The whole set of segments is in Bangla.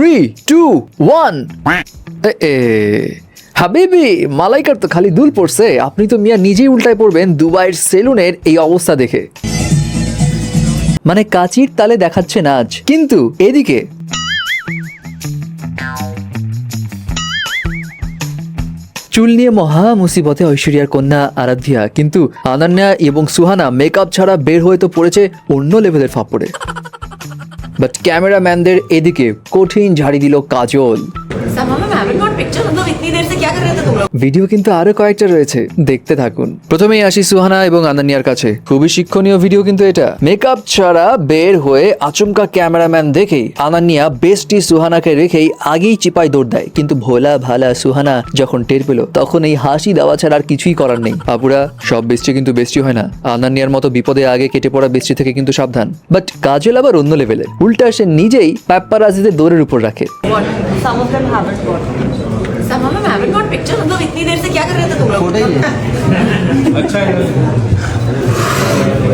থ্রি টু ওয়ান এ হাবিবি মালাইকার তো খালি দুল পড়ছে। আপনি তো মিয়া নিজেই উল্টায় পড়বেন দুবাইয়ের সেলুনের এই অবস্থা দেখে। মানে কাচির তালে দেখাচ্ছে নাচ কিন্তু এদিকে চুল নিয়ে মহা মুসিবতে ঐশ্বরিয়ার কন্যা আরাধ্যা কিন্তু আনান্যা এবং সুহানা মেকআপ ছাড়া বের হয়ে তো পড়েছে অন্য লেভেলের ফাপড়ে বাট ক্যামেরাম্যানদের এদিকে কঠিন ঝাড়ি দিল কাজল। मैम हैवंट गॉट पिक्चर मतलब इतनी देर से क्या कर रहे थे तुम लोग ভিডিও কিন্তু আরো কয়েকটা রয়েছে দেখতে থাকুন প্রথমেই আসি সুহানা এবং আনান্যার কাছে খুবই শিক্ষণীয় ভিডিও কিন্তু এটা মেকআপ ছাড়া বের হয়ে আচমকা ক্যামেরাম্যান দেখেই আনান্যা বেস্টি সুহানাকে রেখেই আগেই চিপায় দৌড় দেয় কিন্তু ভোলা ভালা সুহানা যখন টের পেল তখন এই হাসি দেওয়া ছাড়া আর কিছুই করার নেই আপুরা সব বেস্টি কিন্তু বেস্টি হয় না আনান্যার মতো বিপদে আগে কেটে পড়া বেস্টি থেকে কিন্তু সাবধান বাট কাজল আবার অন্য লেভেলের উল্টা সে নিজেই প্যাপ্পারাজিদের দৌড়ের উপর রাখে what some of them haven't got Ma'am haven't got picture मतलब इतनी देर से क्या कर रहे थे तुम लोग?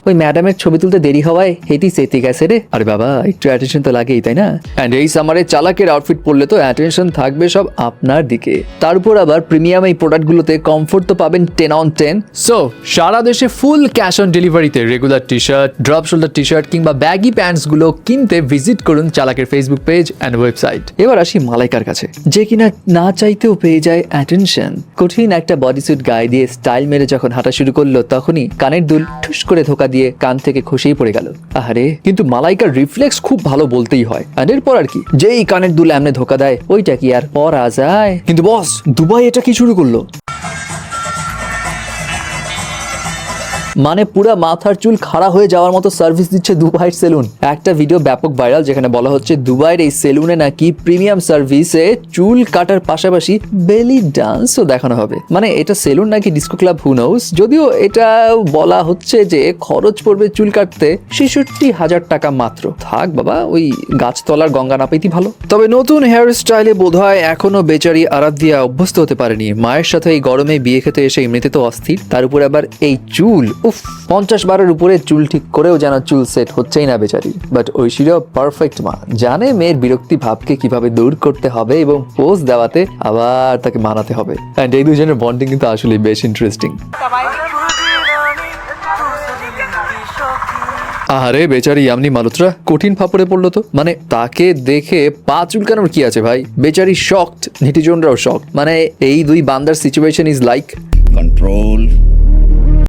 ওই ম্যাডামের ছবি তুলতে দেরি হওয়ায় হেঁটি সেতে গেছে রে। আরে বাবা, একটু অ্যাটেনশন তো লাগেই, তাই না? অ্যান্ড এই সামারে চালাকের আউটফিট পরলে তো অ্যাটেনশন থাকবে সব আপনার দিকে। তার উপর আবার প্রিমিয়াম এই প্রোডাক্টগুলোতে কমফোর্ট তো পাবেন টেন অন টেন সো সারা দেশে ফুল ক্যাশ অন ডেলিভারিতে regular T shirt drop shoulder T shirt কিংবা ব্যাগি প্যান্টসগুলো কিনতে ভিজিট করুন চালাকের ফেসবুক পেজ অ্যান্ড ওয়েবসাইট এবার আসি মালাইকার কাছে, যে কিনা না চাইতেও পেয়ে যায় অ্যাটেনশন কঠিন একটা বডিস্যুট গায়ে দিয়ে স্টাইল মেরে যখন হাঁটা শুরু করল, তখনই কানের দুল ঠুস করে ধোকা দিয়ে কান থেকে খসেই পড়ে গেল। আহারে, কিন্তু মালাইকার রিফ্লেক্স খুব ভালো বলতেই হয়। আর এরপর আর কি? যেই কানের দুল এমনি ধোকা দেয়, ওইটা কি আর পরা যায়? কিন্তু বস, দুবাই এটা কি শুরু করল? মানে পুরা মাথার চুল খাড়া হয়ে যাওয়ার মতো সার্ভিস দিচ্ছে দুবাইয়ের সেলুন একটা ভিডিও ব্যাপক ভাইরাল যেখানে বলা হচ্ছে দুবাইয়ের এই সেলুনে নাকি প্রিমিয়াম সার্ভিসে চুল কাটার পাশাপাশি বেলি ডান্সও দেখানো হবে। মানে এটা সেলুন নাকি ডিস্কো ক্লাব হুনাউস যদিও এটা বলা হচ্ছে যে খরচ পড়বে চুল কাটতে ছেষট্টি হাজার টাকা মাত্র। থাক বাবা, ওই গাছতলার গঙ্গা না পেতি ভালো। তবে নতুন হেয়ার স্টাইলে বোধ হয় এখনও বেচারি আরাধ্যা অভ্যস্ত হতে পারেনি। মায়ের সাথে এই গরমে বিয়ে খেতে এসে এমনিতে তো অস্থির, তার উপর আবার এই চুল উফ, পঞ্চাশ বারের উপরে চুল ঠিক করেও যেন চুল সেট হচ্ছেই না বেচারি। বাট ঐশ্বর্য পারফেক্ট মা। জানে মেয়ের বিরক্তি ভাবকে কীভাবে দূর করতে হবে এবং পোজ দেওয়াতে আবার তাকে মানাতে হবে। অ্যান্ড এই দুজনের বন্ডিং কিন্তু আসলে বেশ ইন্টারেস্টিং আরে বেচারি আমনি মালুত্রা, কঠিন ফাপড়ে পড়ল তো। মানে তাকে দেখে পা চুলকানোর কি আছে ভাই? বেচারি শকড নিটিজনরাও শক মানে এই দুই বান্দার সিচুয়েশন ইজ লাইক control